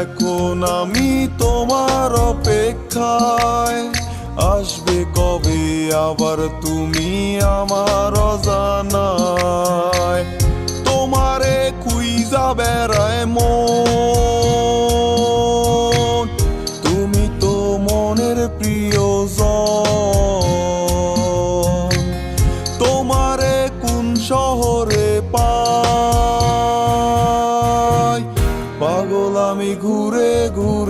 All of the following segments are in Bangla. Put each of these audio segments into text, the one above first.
এখন আমি তোমার অপেক্ষায়। আসবে কবে আবার তুমি আমার অজানায়? ঘুরে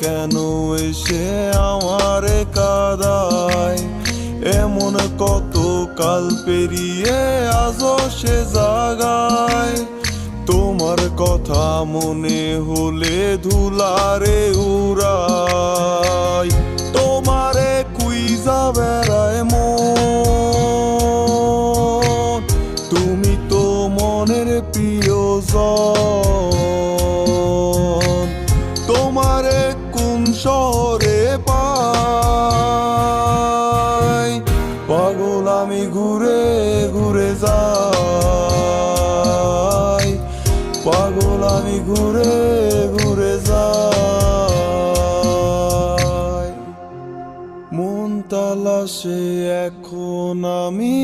কেন এসে আমারে কাদায়? এমন কত কাল পেরিয়ে আজও সে জাগায়। তোমার কথা মনে হলে ধুলারে উড়াই যাই পাগল আমি ঘুরে ঘুরে যাই মন তালাশে এখন আমি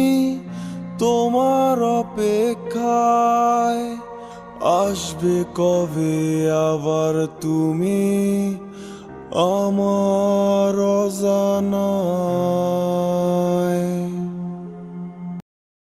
তোমার অপেক্ষায়। আসবে কবে আবার তুমি আমার অজানা